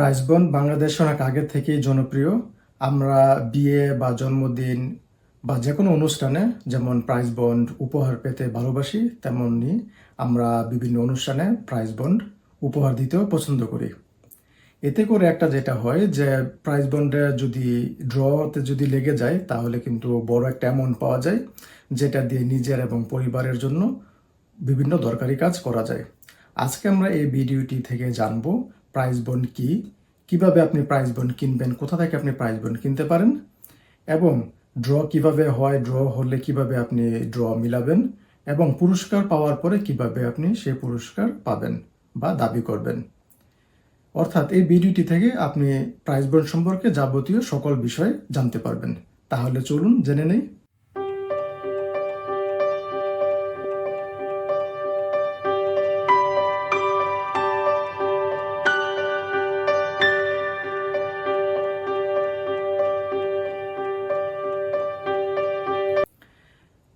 Prize bond বাংলাদেশে অনেক আগে থেকেই জনপ্রিয়। আমরা বিয়ে বা জন্মদিন বা যে কোনো অনুষ্ঠানে যেমন প্রাইজ বন্ড উপহার পেতে ভালোবাসি তেমনি আমরা বিভিন্ন অনুষ্ঠানে প্রাইজ বন্ড উপহার দিতেও পছন্দ করি। এতে করে একটা যেটা হয় যে প্রাইজ বন্ডে যদি ড্রতে যদি লেগে যায়, তাহলে কিন্তু বড় একটা অ্যামাউন্ট পাওয়া যায়, যেটা দিয়ে নিজের এবং পরিবারের জন্য বিভিন্ন দরকারি কাজ করা যায়। আজকে আমরা এই ভিডিওটি থেকে জানব প্রাইজ বন্ড কি? কীভাবে আপনি প্রাইজ বন্ড কিনবেন? কোথা থেকে আপনি প্রাইজ বন্ড কিনতে পারেন? এবং ড্র কীভাবে হয়? ড্র হলে কীভাবে আপনি ড্র মিলাবেন? এবং পুরস্কার পাওয়ার পরে কীভাবে আপনি সেই পুরস্কার পাবেন বা দাবি করবেন? অর্থাৎ এই ভিডিওটি থেকে আপনি প্রাইজ বন্ড সম্পর্কে যাবতীয় সকল বিষয় জানতে পারবেন। তাহলে চলুন জেনে নেই।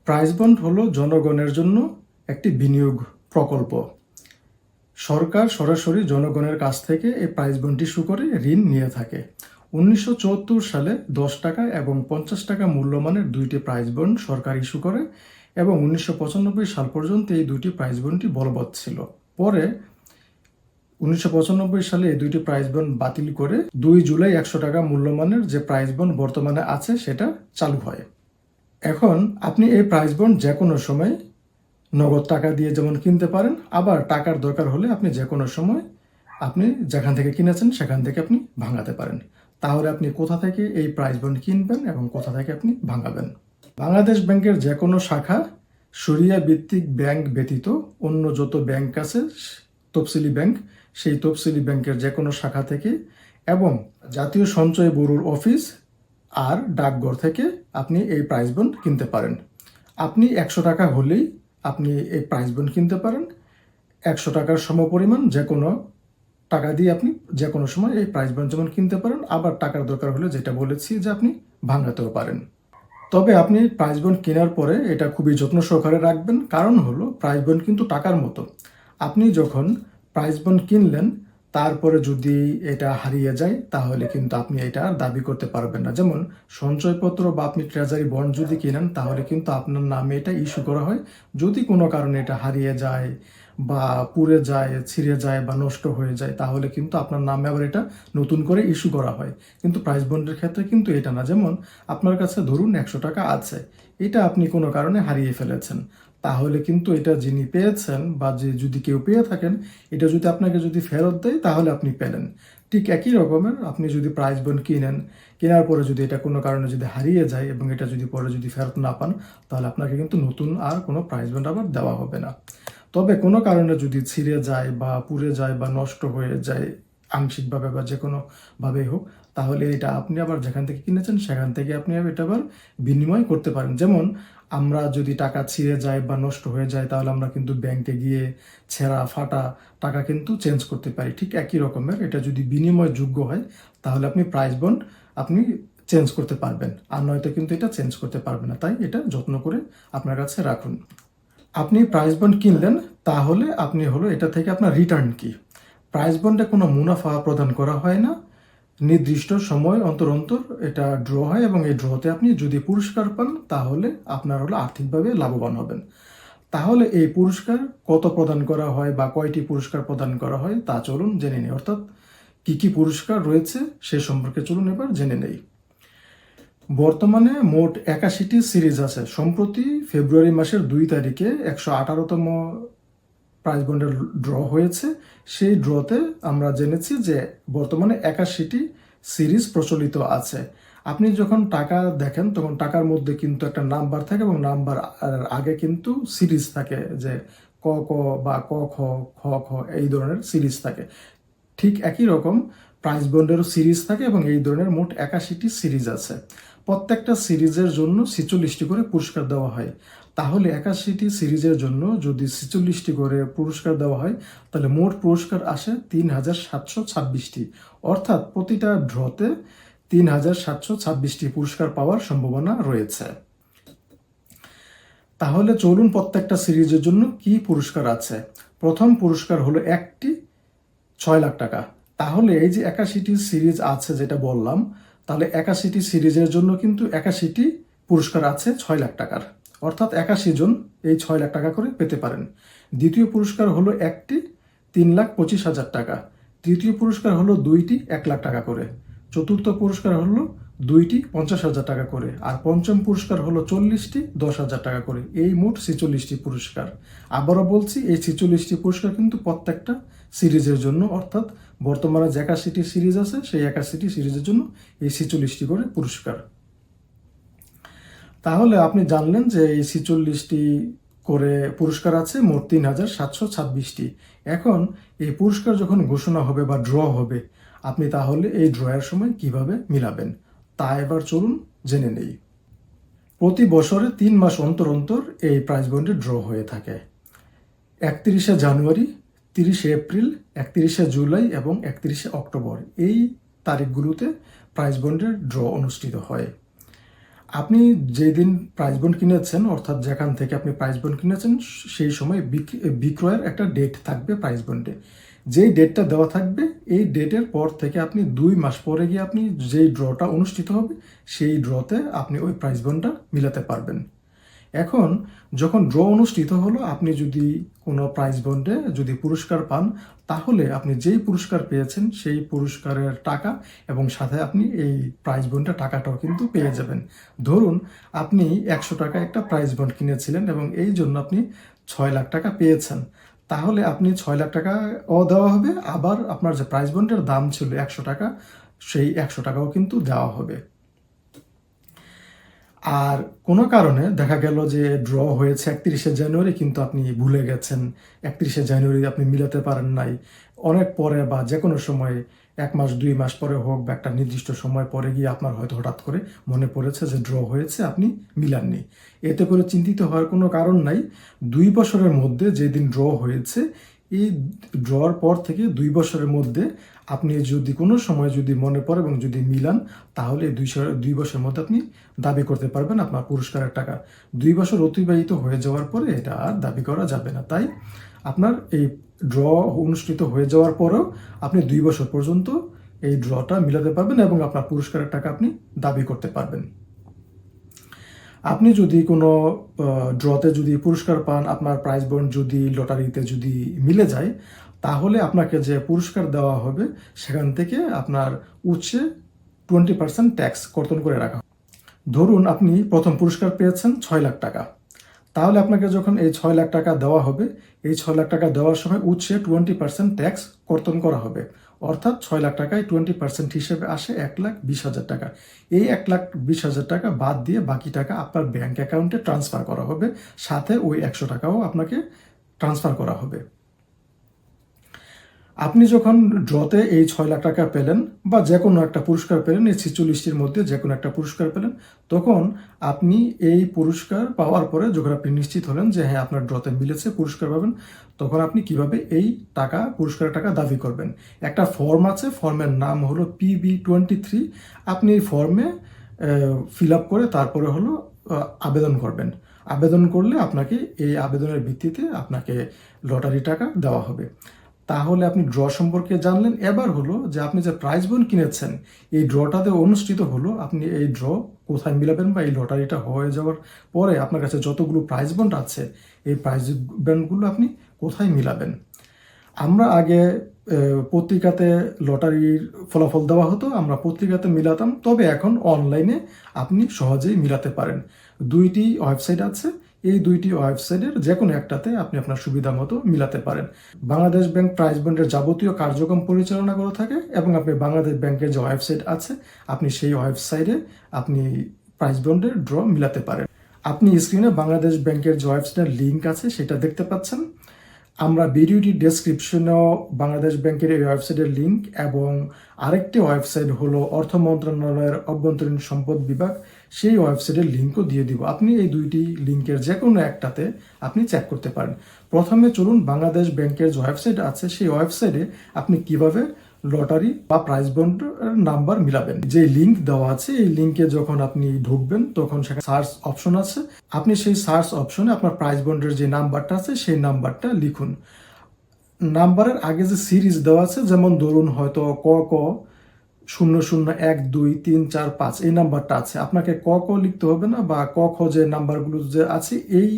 প্রাইজ বন্ড হল জনগণের জন্য একটি বিনিয়োগ প্রকল্প। সরকার সরাসরি জনগণের কাছ থেকে এই প্রাইজ বন্ড ইস্যু করে ঋণ নিয়ে থাকে। উনিশশো চুয়াত্তর সালে দশ টাকা এবং পঞ্চাশ টাকা মূল্যমানের দুইটি প্রাইজ বন্ড সরকার ইস্যু করে এবং উনিশশো পঁচানব্বই সাল পর্যন্ত এই দুইটি প্রাইজ বন্ডটি বলবৎ ছিল। পরে উনিশশো পঁচানব্বই সালে এই দুইটি প্রাইজ বন্ড বাতিল করে দুই জুলাই একশো টাকা মূল্যমানের যে প্রাইজ বন্ড বর্তমানে আছে সেটা চালু হয়। এখন আপনি এই প্রাইজ বন্ড যে কোনো সময় নগদ টাকা দিয়ে যেমন কিনতে পারেন, আবার টাকার দরকার হলে আপনি যে কোনো সময় আপনি যেখান থেকে কিনেছেন সেখান থেকে আপনি ভাঙাতে পারেন। তাহলে আপনি কোথা থেকে এই প্রাইজ বন্ড কিনবেন এবং কোথা থেকে আপনি ভাঙাবেন? বাংলাদেশ ব্যাংকের যে কোনো শাখা সরিয়া ভিত্তিক ব্যাংক ব্যতীত অন্য যত ব্যাংক আছে, তফসিলি ব্যাংক, সেই তফসিলি ব্যাংকের যে কোনো শাখা থেকে এবং জাতীয় সঞ্চয় ব্যুরোর অফিস আর ডাকঘর থেকে আপনি এই প্রাইজ বন্ড কিনতে পারেন। আপনি একশো টাকা হলেই আপনি এই প্রাইজ বন্ড কিনতে পারেন। একশো টাকার সমপরিমাণ যে কোনো টাকা দিয়ে আপনি যে কোনো সময় এই প্রাইজ বন্ড যেমন কিনতে পারেন, আবার টাকার দরকার হলে যেটা বলেছি যে আপনি ভাঙাতেও পারেন। তবে আপনি প্রাইজ বন্ড কেনার পরে এটা খুবই যত্ন সহকারে রাখবেন। কারণ হলো প্রাইজ বন্ড কিন্তু টাকার মতো। আপনি যখন প্রাইজ বন্ড কিনলেন তারপরে যদি এটা হারিয়ে যায়, তাহলে কিন্তু আপনি এটা দাবি করতে পারবেন না। যেমন সঞ্চয়পত্র বা আপনি ট্রেজারি বন্ড যদি কিনেন, তাহলে কিন্তু আপনার নামে এটা ইস্যু করা হয়। যদি কোনো কারণে এটা হারিয়ে যায় বা পুড়ে যায়, ছিঁড়ে যায় বা নষ্ট হয়ে যায়, তাহলে কিন্তু আপনার নামে আবার এটা নতুন করে ইস্যু করা হয়। কিন্তু প্রাইস বন্ডের ক্ষেত্রে কিন্তু এটা না। যেমন আপনার কাছে ধরুন একশো টাকা আছে, এটা আপনি কোনো কারণে হারিয়ে ফেলেছেন। তাহলে কিন্তু এটা যিনি পেয়েছেন বা যে যদি কেউ পেয়ে থাকেন, এটা যদি আপনাকে যদি ফেরত দেয়, তাহলে আপনি পেলেন। ঠিক একই রকমের আপনি যদি প্রাইজ বন্ড কিনেন, কেনার পরে যদি এটা কোনো কারণে যদি হারিয়ে যায় এবং এটা যদি পরে যদি ফেরত না পান, তাহলে আপনাকে কিন্তু নতুন আর কোনো প্রাইজ বন্ড আবার দেওয়া হবে না। তবে কোনো কারণে যদি ছিঁড়ে যায় বা পুড়ে যায় বা নষ্ট হয়ে যায়, আংশিকভাবে বা যে কোনোভাবেই হোক, তাহলে এটা আপনি আবার যেখান থেকে কিনেছেন, সেখান থেকে আপনি এটা আবার বিনিময় করতে পারেন। যেমন আমরা যদি টাকা ছিঁড়ে যায় বা নষ্ট হয়ে যায়, তাহলে আমরা কিন্তু ব্যাংকে গিয়ে ছেঁড়া, ফাটা টাকা কিন্তু চেঞ্জ করতে পারি। ঠিক একই রকমের, এটা যদি বিনিময় যোগ্য হয়, তাহলে আপনি প্রাইস বন্ড আপনি চেঞ্জ করতে পারবেন। আর নয়তো কিন্তু এটা চেঞ্জ করতে পারবেন না। তাই এটা যত্ন করে আপনার কাছে রাখুন। আপনি প্রাইস বন্ড কিনলেন, তাহলে আপনি হলো, এটা থেকে আপনার রিটার্ন কি? প্রাইস বন্ডে কোনো মুনাফা প্রদান করা হয় না। নির্দিষ্ট সময় অন্তর অন্তর এটা ড্র হয় এবং এই ড্রতে আপনি যদি পুরস্কার পান, তাহলে আপনার হলো আর্থিকভাবে লাভবান হবেন। তাহলে এই পুরস্কার কত প্রদান করা হয় বা কয়টি পুরস্কার প্রদান করা হয়, তা চলুন জেনে নিই। অর্থাৎ কি কি পুরস্কার রয়েছে সে সম্পর্কে চলুন এবার জেনে নেই। বর্তমানে মোট একাশিটি সিরিজ আছে। সম্প্রতি ফেব্রুয়ারি মাসের দুই তারিখে একশো আঠারোতম প্রাইজ বন্ডের ড্র হয়েছে। সেই ড্রতে আমরা জেনেছি যে বর্তমানে একাশিটি সিরিজ প্রচলিত আছে। আপনি যখন টাকা দেখেন, তখন টাকার মধ্যে কিন্তু একটা নাম্বার থাকে এবং নাম্বার আগে কিন্তু সিরিজ থাকে যে ক ক বা ক, খ খ খ এই ধরনের সিরিজ থাকে। ঠিক একই রকম প্রাইজ বন্ডেরও সিরিজ থাকে এবং এই ধরনের মোট একাশিটি সিরিজ আছে। প্রত্যেকটা সিরিজের জন্য ছিচল্লিশটি করে পুরস্কার দেওয়া হয়। তাহলে একাশিটি সিরিজের জন্য যদি ছিচল্লিশটি করে পুরস্কার দেওয়া হয়, তাহলে মোট পুরস্কার আসে তিন হাজার সাতশো ছাব্বিশটি। অর্থাৎ প্রতিটা ড্রতে তিন হাজার সাতশো ছাব্বিশটি পুরস্কার পাওয়ার সম্ভাবনা রয়েছে। তাহলে চলুন প্রত্যেকটা সিরিজের জন্য কি পুরস্কার আছে? প্রথম পুরস্কার হলো একটি, ছয় লাখ টাকা। তাহলে এই যে একাশিটি সিরিজ আছে যেটা বললাম তাহলে একাশিটি সিরিজের জন্য কিন্তু একাশিটি পুরস্কার আছে ছয় লাখ টাকার। অর্থাৎ একাশি জন এই ছয় লাখ টাকা করে পেতে পারেন। দ্বিতীয় পুরস্কার হলো একটি, তিন লাখ পঁচিশ হাজার টাকা। তৃতীয় পুরস্কার হলো দুইটি, এক লাখ টাকা করে। চতুর্থ পুরস্কার হলো দুইটি, পঞ্চাশ হাজার টাকা করে। আর পঞ্চম পুরস্কার হলো চল্লিশটি, দশ হাজার টাকা করে। এই মোট ছেচল্লিশটি পুরস্কার। আবারও বলছি, এই ছেচল্লিশটি পুরস্কার কিন্তু প্রত্যেকটা সিরিজের জন্য, অর্থাৎ বর্তমানে যে একাশিটি সিরিজ আছে, সেই একাশিটি সিরিজের জন্য এই ছেচল্লিশটি করে পুরস্কার। তাহলে আপনি জানলেন যে এই ছিচল্লিশটি করে পুরস্কার আছে মোট তিন হাজার সাতশো ছাব্বিশটি। এখন এই পুরস্কার যখন ঘোষণা হবে বা ড্র হবে, আপনি তাহলে এই ড্রয়ের সময় কীভাবে মিলাবেন? তা এবার চলুন জেনে নেই। প্রতি বছরে তিন মাস অন্তর অন্তর এই প্রাইজ বন্ডের ড্র হয়ে থাকে। একত্রিশে জানুয়ারি তিরিশে এপ্রিল, একত্রিশে জুলাই এবং একত্রিশে অক্টোবর। এই তারিখগুলোতে প্রাইজ বন্ডের ড্র অনুষ্ঠিত হয়। আপনি যেদিন প্রাইজ বন্ড কিনেছেন, অর্থাৎ যেখান থেকে আপনি প্রাইজ বন্ড কিনেছেন, সেই সময় বিক- বিক্রয়ের একটা ডেট থাকবে প্রাইজ বন্ডে যেই ডেটটা দেওয়া থাকবে, এই ডেটের পর থেকে আপনি দুই মাস পরে গিয়ে আপনি যেই ড্রটা অনুষ্ঠিত হবে, সেই ড্রতে আপনি ওই প্রাইজ বন্ডটা মিলাতে পারবেন। এখন যখন ড্র অনুষ্ঠিত হলো, আপনি যদি কোনো প্রাইজ বন্ডে যদি পুরস্কার পান, তাহলে আপনি যেই পুরস্কার পেয়েছেন, সেই পুরস্কারের টাকা এবং সাথে আপনি এই প্রাইজ বন্ডের টাকাটাও কিন্তু পেয়ে যাবেন। ধরুন, আপনি একশো টাকা একটা প্রাইজ বন্ড কিনেছিলেন এবং এই জন্য আপনি ছয় লাখ টাকা পেয়েছেন। তাহলে আপনি ছয় লাখ টাকা ও দেওয়া হবে, আবার আপনার যে প্রাইজ বন্ডের দাম ছিল একশো টাকা, সেই একশো টাকাও কিন্তু দেওয়া হবে। আর কোনো কারণে দেখা গেল যে ড্র হয়েছে একত্রিশে জানুয়ারি, কিন্তু আপনি ভুলে গেছেন। একত্রিশে জানুয়ারি আপনি মিলাতে পারেন নাই। অনেক পরে বা যে কোনো সময়, এক মাস, দুই মাস পরে হোক বা একটা নির্দিষ্ট সময় পরে গিয়ে আপনার হয়তো হঠাৎ করে মনে পড়েছে যে ড্র হয়েছে, আপনি মিলাননি। এতে করে চিন্তিত হওয়ার কোনো কারণ নাই। দুই বছরের মধ্যে যেদিন ড্র হয়েছে এই ড্রর পর থেকে দুই বছরের মধ্যে আপনি যদি কোনো সময় যদি মনে পড়ে এবং যদি মিলান, তাহলে দুই দুই বছরের মধ্যে আপনি দাবি করতে পারবেন আপনার পুরস্কারের টাকা। দুই বছর অতিবাহিত হয়ে যাওয়ার পরে এটা আর দাবি করা যাবে না। তাই আপনার এই ড্র অনুষ্ঠিত হয়ে যাওয়ার পরেও আপনি দুই বছর পর্যন্ত এই ড্রটা মিলাতে পারবেন এবং আপনার পুরস্কারের টাকা আপনি দাবি করতে পারবেন। আপনি যদি কোনো ড্রতে যদি পুরস্কার পান, আপনার প্রাইজ বন্ড যদি লটারিতে যদি মিলে যায়, তাহলে আপনাকে যে পুরস্কার দেওয়া হবে, সেখান থেকে আপনার উচ্ছে টোয়েন্টি পার্সেন্ট ট্যাক্স কর্তন করে রাখা ধরুন আপনি প্রথম পুরস্কার পেয়েছেন ছয় লাখ টাকা। তাহলে আপনাকে যখন এই ছয় লাখ টাকা দেওয়া হবে, এই ছয় লাখ টাকা দেওয়ার সময় উচ্ছে টোয়েন্টি পার্সেন্ট ট্যাক্স কর্তন করা হবে। অর্থাৎ ছয় লাখ টাকায় টোয়েন্টি পার্সেন্ট হিসেবে আসে এক লাখ বিশ হাজার টাকা। এই এক লাখ বিশ হাজার টাকা বাদ দিয়ে বাকি টাকা আপনার ব্যাংক অ্যাকাউন্টে ট্রান্সফার করা হবে, সাথে ওই একশো টাকাও আপনাকে ট্রান্সফার করা হবে। আপনি যখন ড্রতে এই ছয় লাখ টাকা পেলেন বা যে কোনো একটা পুরস্কার পেলেন, এই ছিচল্লিশটির মধ্যে যে কোনো একটা পুরস্কার পেলেন, তখন আপনি এই পুরস্কার পাওয়ার পরে যখন আপনি নিশ্চিত হলেন যে হ্যাঁ আপনার ড্রতে মিলেছে, পুরস্কার পাবেন, তখন আপনি কীভাবে এই টাকা, পুরস্কারের টাকা দাবি করবেন? একটা ফর্ম আছে, ফর্মের নাম হলো পিবি টোয়েন্টি থ্রি। আপনি এই ফর্মে ফিল আপ করে তারপরে হলো আবেদন করবেন। আবেদন করলে আপনাকে এই আবেদনের ভিত্তিতে আপনাকে লটারি টাকা দেওয়া হবে। তাহলে আপনি ড্র সম্পর্কে জানলেন। এবার হলো যে আপনি যে প্রাইজ বন্ড কিনেছেন, এই ড্রটাতে অনুষ্ঠিত হলো আপনি এই ড্র কোথায় মিলাবেন বা এই লটারিটা হয়ে যাওয়ার পরে আপনার কাছে যতগুলো প্রাইজ বন্ড আছে, এই প্রাইজ বন্ডগুলো আপনি কোথায় মিলাবেন? আমরা আগে পত্রিকাতে লটারির ফলাফল দেওয়া হতো, আমরা পত্রিকাতে মিলাতাম। তবে এখন অনলাইনে আপনি সহজেই মিলাতে পারেন। দুইটি ওয়েবসাইট আছে এই দুইটি ওয়েবসাইটের যে কোনো একটাতে আপনি আপনার সুবিধা মতো মিলাতে পারেন। বাংলাদেশ ব্যাংক প্রাইজ বন্ডের যাবতীয় কার্যক্রম পরিচালনা করে থাকে এবং আপনি বাংলাদেশ ব্যাংকের যে ওয়েবসাইট আছে, আপনি সেই ওয়েবসাইটে আপনি প্রাইজ বন্ডের ড্র মিলাতে পারেন। আপনি স্ক্রিনে বাংলাদেশ ব্যাংকের যে ওয়েবসাইটের লিঙ্ক আছে, সেটা দেখতে পাচ্ছেন। আমরা ভিডিওটি ডেসক্রিপশনেও বাংলাদেশ ব্যাংকের এই ওয়েবসাইটের লিঙ্ক এবং আরেকটি ওয়েবসাইট হলো অর্থ মন্ত্রণালয়ের অভ্যন্তরীণ সম্পদ বিভাগ। সেই ওয়েবসাইটের লিঙ্কও দিয়ে দিব। আপনি এই দুইটি লিঙ্কের যে কোনো একটাতে আপনি চেক করতে পারেন। প্রথমে চলুন বাংলাদেশ ব্যাংকের যে ওয়েবসাইট আছে, সেই ওয়েবসাইটে আপনি কীভাবে লটারি বা প্রাইজ বন্ড নাম্বার মিলাবেন। যে লিংক দেওয়া আছে, এই লিঙ্কে যখন আপনি ঢুকবেন, তখন সেখানে সার্চ অপশন আছে। আপনি সেই সার্চ অপশনে আপনার প্রাইজ বন্ডের যে নাম্বারটা আছে, সেই নাম্বারটা লিখুন। নাম্বারের আগে যে সিরিজ দেওয়া আছে, যেমন ধরুন হয়তো ক ক শূন্য শূন্য এক দুই তিন চার পাঁচ, এই নাম্বারটা আছে। আপনাকে ক ক লিখতে হবে না বা ক খ যে নাম্বারগুলো যে আছে, এই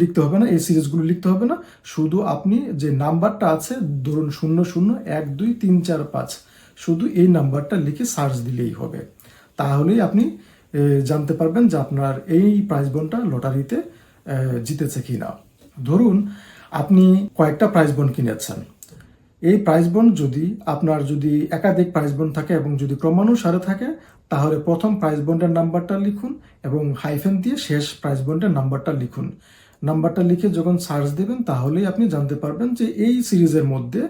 লিখতে হবে না, এই সিরিজগুলো লিখতে হবে না। শুধু আপনি যে নাম্বারটা আছে, ধরুন শূন্য শূন্য এক দুই তিন চার পাঁচ, শুধু এই নাম্বারটা লিখে সার্চ দিলেই হবে। তাহলেই আপনি জানতে পারবেন যে আপনার এই প্রাইজ বনটা লটারিতে জিতেছে কি না ধরুন আপনি কয়েকটা প্রাইজ বন কিনেছেন। এই প্রাইজ বন্ড যদি আপনার যদি একাধিক প্রাইজ বন্ড থাকে এবং যদি ক্রমানুসারে থাকে, তাহলে প্রথম প্রাইজ বন্ডের নাম্বারটা লিখুন এবং হাইফেন দিয়ে শেষ প্রাইজ বন্ডের নাম্বারটা লিখুন। নাম্বারটা লিখে যখন সার্চ দেবেন, তাহলেই আপনি জানতে পারবেন যে এই সিরিজের মধ্যে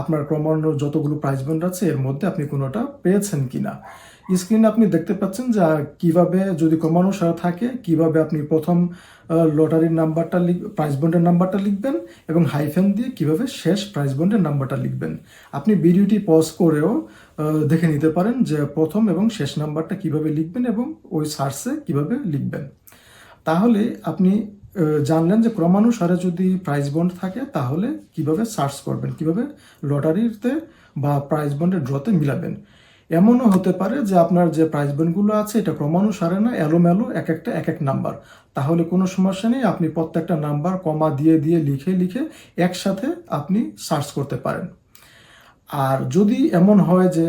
আপনার ক্রমান্বয়ে যতগুলো প্রাইজ বন্ড আছে, এর মধ্যে আপনি কোনোটা পেয়েছেন কিনা। স্ক্রিনে আপনি দেখতে পাচ্ছেন যে কীভাবে যদি ক্রমানুসারে থাকে, কীভাবে আপনি প্রথম লটারির নাম্বারটা লিখ প্রাইজ বন্ডের নাম্বারটা লিখবেন এবং হাইফেন দিয়ে কীভাবে শেষ প্রাইজ বন্ডের নাম্বারটা লিখবেন। আপনি ভিডিওটি পজ করেও দেখে নিতে পারেন যে, প্রথম এবং শেষ নাম্বারটা কীভাবে লিখবেন এবং ওই সার্চে কীভাবে লিখবেন। তাহলে আপনি জানলেন যে ক্রমানুসারে যদি প্রাইজ বন্ড থাকে, তাহলে কীভাবে সার্চ করবেন, কীভাবে লটারিতে বা প্রাইজ বন্ডের ড্রতে মিলাবেন। এমনও হতে পারে যে আপনার যে প্রাইজ বন্ডগুলো আছে, এটা ক্রমানুসারে না, এলোমেলো এক একটা, এক এক নাম্বার তাহলে কোনো সমস্যা নেই, আপনি প্রত্যেকটা নাম্বার কমা দিয়ে দিয়ে লিখে লিখে একসাথে আপনি সার্চ করতে পারেন। আর যদি এমন হয় যে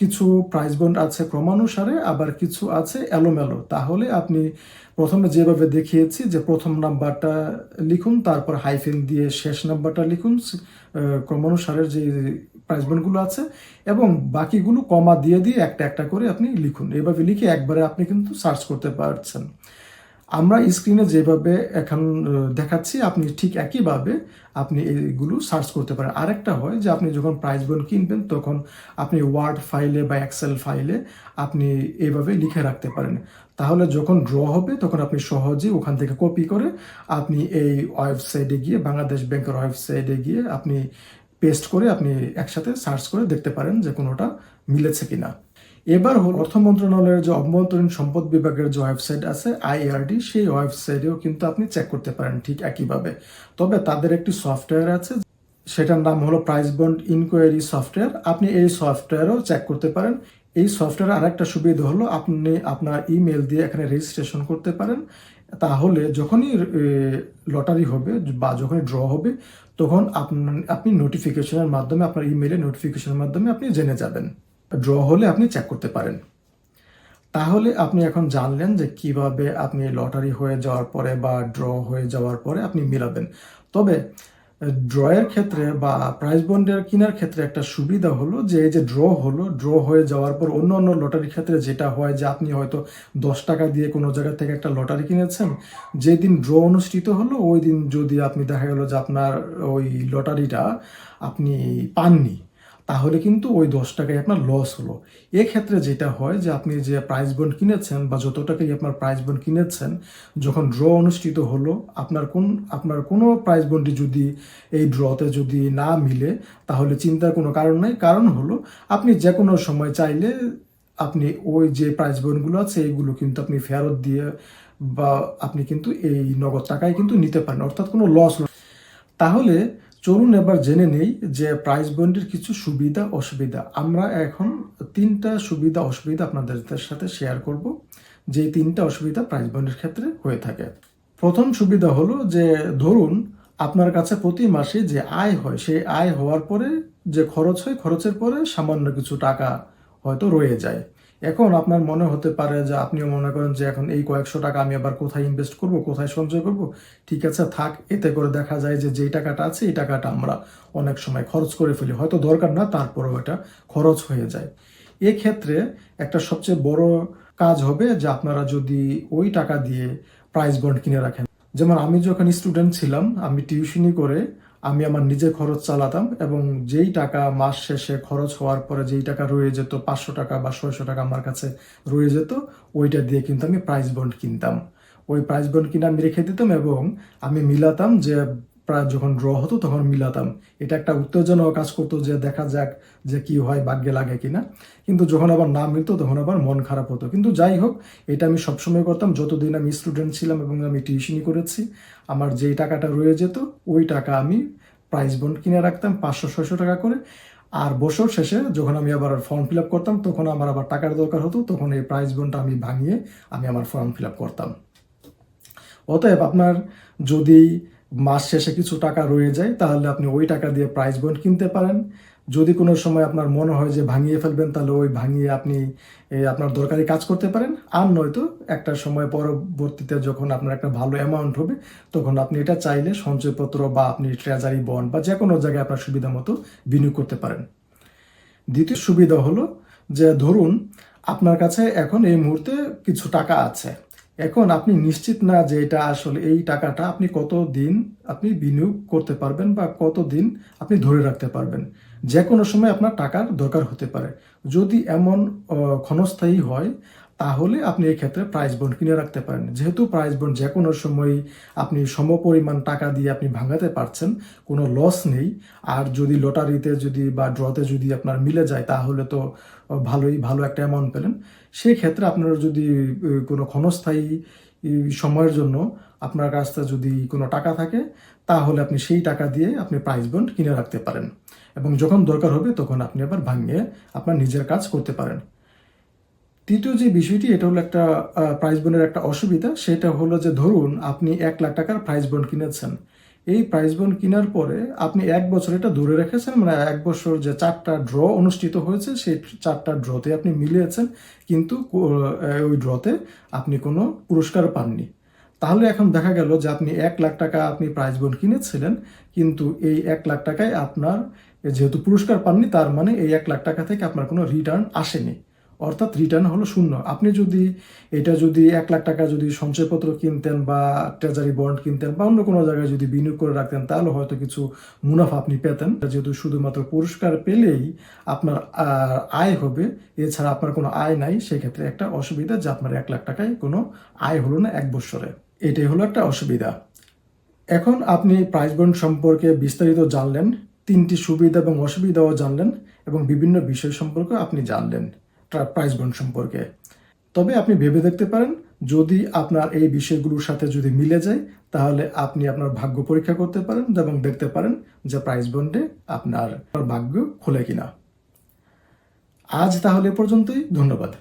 কিছু প্রাইস বন্ড আছে ক্রমানুসারে, আবার কিছু আছে এলোমেলো, তাহলে আপনি প্রথমে যেভাবে দেখিয়েছি যে প্রথম নাম্বারটা লিখুন, তারপর হাইফেন দিয়ে শেষ নাম্বারটা লিখুন ক্রমানুসারের যে প্রাইস বন্ডগুলো আছে এবং বাকিগুলো কমা দিয়ে দিয়ে একটা একটা করে আপনি লিখুন। এভাবে লিখে একবারে আপনি কিন্তু সার্চ করতে পারছেন। আমরা স্ক্রিনে যেভাবে এখন দেখাচ্ছি, আপনি ঠিক একইভাবে আপনি এইগুলো সার্চ করতে পারেন। আরেকটা হয় যে আপনি যখন প্রাইস বন কিনবেন, তখন আপনি ওয়ার্ড ফাইলে বা এক্সেল ফাইলে আপনি এইভাবে লিখে রাখতে পারেন। তাহলে যখন ড্র হবে, তখন আপনি সহজেই ওখান থেকে কপি করে আপনি এই ওয়েবসাইটে গিয়ে, বাংলাদেশ ব্যাংকের ওয়েবসাইটে গিয়ে আপনি পেস্ট করে আপনি একসাথে সার্চ করে দেখতে পারেন যে কোনোটা মিলেছে কিনা। এবার হল অর্থ মন্ত্রণালয়ের যে অভ্যন্তরীণ সম্পদ বিভাগের যে ওয়েবসাইট আছে, আইআরডি, সেই ওয়েবসাইটেও কিন্তু আপনি চেক করতে পারেন ঠিক একইভাবে। তবে তাদের একটি সফটওয়্যার আছে, সেটার নাম হলো প্রাইস বন্ড ইনকোয়ারি সফটওয়্যার। আপনি এই সফটওয়্যারও চেক করতে পারেন। এই সফটওয়্যার আরেকটা সুবিধা হলো আপনি আপনার ইমেল দিয়ে এখানে রেজিস্ট্রেশন করতে পারেন। তাহলে যখনই লটারি হবে বা যখনই ড্র হবে তখন আপনি নোটিফিকেশনের মাধ্যমে, আপনার ইমেলে নোটিফিকেশনের মাধ্যমে আপনি জেনে যাবেন ড্র হলে আপনি চেক করতে পারেন। তাহলে আপনি এখন জানলেন যে কীভাবে আপনি লটারি হয়ে যাওয়ার পরে বা ড্র হয়ে যাওয়ার পরে আপনি মিলাবেন। তবে ড্রয়ের ক্ষেত্রে বা প্রাইজ বন্ডের কেনার ক্ষেত্রে একটা সুবিধা হলো যে, এই যে ড্র হলো ড্র হয়ে যাওয়ার পর অন্য অন্য লটারির ক্ষেত্রে যেটা হয় যে, আপনি হয়তো দশ টাকা দিয়ে কোনো জায়গা থেকে একটা লটারি কিনেছেন, যেদিন ড্র অনুষ্ঠিত হলো, ওই দিন যদি আপনি দেখা গেলো যে আপনার ওই লটারিটা আপনি পাননি তাহলে কিন্তু ওই দশ টাকায় আপনার লস হলো। এক্ষেত্রে যেটা হয় যে আপনি যে প্রাইজ বন্ড কিনেছেন বা যত টাকাই আপনার প্রাইজ বন্ড কিনেছেন, যখন ড্র অনুষ্ঠিত হলো, আপনার কোন, আপনার কোনো প্রাইজ বন্ডই যদি এই ড্রতে যদি না মিলে, তাহলে চিন্তার কোনো কারণ নাই। কারণ হলো, আপনি যে কোনো সময় চাইলে আপনি ওই যে প্রাইজ বন্ডগুলো আছে এইগুলো কিন্তু আপনি ফেরত দিয়ে বা আপনি কিন্তু এই নগদ টাকায় কিন্তু নিতে পারেন, অর্থাৎ কোনো লস তাহলে চলুন এবার জেনে নেই যে প্রাইস বন্ডের কিছু সুবিধা, অসুবিধা। আমরা এখন তিনটা সুবিধা, অসুবিধা আপনাদের সাথে শেয়ার করব, যে তিনটা অসুবিধা প্রাইস বন্ডের ক্ষেত্রে হয়ে থাকে। প্রথম সুবিধা হলো যে, ধরুন আপনার কাছে প্রতি মাসে যে আয় হয়, সেই আয় হওয়ার পরে যে খরচ হয়, খরচের পরে সামান্য কিছু টাকা হয়তো রয়ে যায়। এখন আপনার মনে হতে পারে যে আপনিও মনে করেন যে এখন এই কয়েকশো টাকা আমি আবার কোথায় ইনভেস্ট করব, কোথায় সঞ্চয় করব? ঠিক আছে, থাক, এতে করে দেখা যায় যে যেই টাকাটা আছে, এই টাকাটা আমরা অনেক সময় খরচ করে ফেলি। হয়তো দরকার না, তারপরেও এটা খরচ হয়ে যায়। এক্ষেত্রে একটা সবচেয়ে বড় কাজ হবে যে আপনারা যদি ওই টাকা দিয়ে প্রাইস বন্ড কিনে রাখেন। যেমন আমি যখন স্টুডেন্ট ছিলাম, আমি টিউশনি করে আমি আমার নিজে খরচ চালাতাম এবং যেই টাকা মাস শেষে খরচ হওয়ার পরে যেই টাকা রয়ে যেত, পাঁচশো টাকা বা ছয়শো টাকা আমার কাছে রয়ে যেত, ওইটা দিয়ে কিন্তু আমি প্রাইস বন্ড কিনতাম। ওই প্রাইস বন্ড কিনে আমি রেখে দিতাম এবং আমি মিলাতাম যে প্রায় যখন ড্র হতো তখন মিলাতাম। এটা একটা উত্তেজনাও কাজ করতো যে দেখা যাক যে কি হয়, ভাগ্যে লাগে কিনা। কিন্তু যখন আবার না মিলতো তখন আবার মন খারাপ হতো। কিন্তু যাই হোক, এটা আমি সবসময় করতাম। যতদিন আমি স্টুডেন্ট ছিলাম এবং আমি টিউশনি করেছি, আমার যেই টাকাটা রয়ে যেত, ওই টাকা আমি প্রাইজ বন্ড কিনে রাখতাম, পাঁচশো, ছয়শো টাকা করে। আর বছর শেষে যখন আমি আবার ফর্ম ফিল আপ করতাম, তখন আমার আবার টাকার দরকার হতো, তখন এই প্রাইজ বন্ডটা আমি ভাঙিয়ে আমি আমার ফর্ম ফিল আপ করতাম। অতএব আপনার যদি মাস শেষে কিছু টাকা রয়ে যায়, তাহলে আপনি ওই টাকা দিয়ে প্রাইজ বন্ড কিনতে পারেন। যদি কোনো সময় আপনার মনে হয় যে ভাঙিয়ে ফেলবেন, তাহলে ওই ভাঙিয়ে আপনি আপনার দরকারি কাজ করতে পারেন। আর নয়তো একটা সময় পরবর্তীতে যখন আপনার একটা ভালো অ্যামাউন্ট হবে, তখন আপনি এটা চাইলে সঞ্চয়পত্র বা আপনি ট্রেজারি বন্ড বা যে কোনো জায়গায় আপনার সুবিধা মতো বিনিয়োগ করতে পারেন। দ্বিতীয় সুবিধা হলো যে, ধরুন আপনার কাছে এখন এই মুহূর্তে কিছু টাকা আছে। এখন আপনি নিশ্চিত না যে এটা আসলে এই টাকাটা আপনি কত দিন আপনি বিনিয়োগ করতে পারবেন বা কত দিন আপনি ধরে রাখতে পারবেন। যে কোনো সময় আপনার টাকার দরকার হতে পারে। যদি এমন ক্ষণস্থায়ী হয় তাহলে আপনি এই ক্ষেত্রে প্রাইস বন্ড কিনে রাখতে পারেন। যেহেতু প্রাইস বন্ড যে কোনো সময় আপনি সমপরিমাণ টাকা দিয়ে আপনি ভাঙাতে পারছেন, কোনো লস নেই। আর যদি লটারিতে যদি বা ড্রতে যদি আপনার মিলে যায়, তাহলে তো ভালোই, ভালো একটা অ্যামাউন্ট পেলেন। সেই ক্ষেত্রে আপনার যদি কোনো ক্ষণস্থায়ী সময়ের জন্য আপনার কাছে যদি কোনো টাকা থাকে, তাহলে আপনি সেই টাকা দিয়ে আপনি প্রাইস বন্ড কিনে রাখতে পারেন। এবং যখন দরকার হবে, তখন আপনি আবার ভাঙিয়ে আপনার নিজের কাজ করতে পারেন। তৃতীয় যে বিষয়টি, এটা হলো একটা প্রাইস বন্ডের একটা অসুবিধা। সেটা হলো যে ধরুন আপনি এক লাখ টাকার প্রাইস বন্ড কিনেছেন। এই প্রাইস বন্ড কেনার পরে আপনি এক বছর এটা ধরে রেখেছেন মানে এক বছর যে চারটা ড্র অনুষ্ঠিত হয়েছে, সেই চারটা ড্রতে আপনি মিলিয়েছেন, কিন্তু ওই ড্রতে আপনি কোনো পুরস্কার পাননি। তাহলে এখন দেখা গেল যে আপনি এক লাখ টাকা আপনি প্রাইজ বন্ড কিনেছিলেন, কিন্তু এই এক লাখ টাকায় আপনার, যেহেতু পুরস্কার পাননি, তার মানে এই এক লাখ টাকা থেকে আপনার কোনো রিটার্ন আসেনি। অর্থাৎ রিটার্ন হলো শূন্য। আপনি যদি এটা যদি এক লাখ টাকা যদি সঞ্চয়পত্র কিনতেন বা ট্রেজারি বন্ড কিনতেন বা অন্য কোনো জায়গায় যদি বিনিয়োগ করে রাখতেন, তাহলে হয়তো কিছু মুনাফা আপনি পেতেন। যেহেতু শুধুমাত্র পুরস্কার পেলেই আপনার আয় হবে, এছাড়া আপনার কোনো আয় নাই, সেক্ষেত্রে একটা অসুবিধা যে আপনার এক লাখ টাকায় কোনো আয় হলো না এক বছরে এটাই হলো একটা অসুবিধা। এখন আপনি প্রাইস বন্ড সম্পর্কে বিস্তারিত জানলেন, তিনটি সুবিধা এবং অসুবিধাও জানলেন এবং বিভিন্ন বিষয় সম্পর্কে আপনি জানলেন। প্রাইস বন্ড সম্পর্কে। তবে আপনি ভেবে দেখতে পারেন, যদি আপনার এই বিষয়গুলোর সাথে যদি মিলে যায়, তাহলে আপনি আপনার ভাগ্য পরীক্ষা করতে পারেন এবং দেখতে পারেন যে প্রাইস বন্ডে আপনার ভাগ্য খোলে কিনা। আজ তাহলে পর্যন্তই, ধন্যবাদ।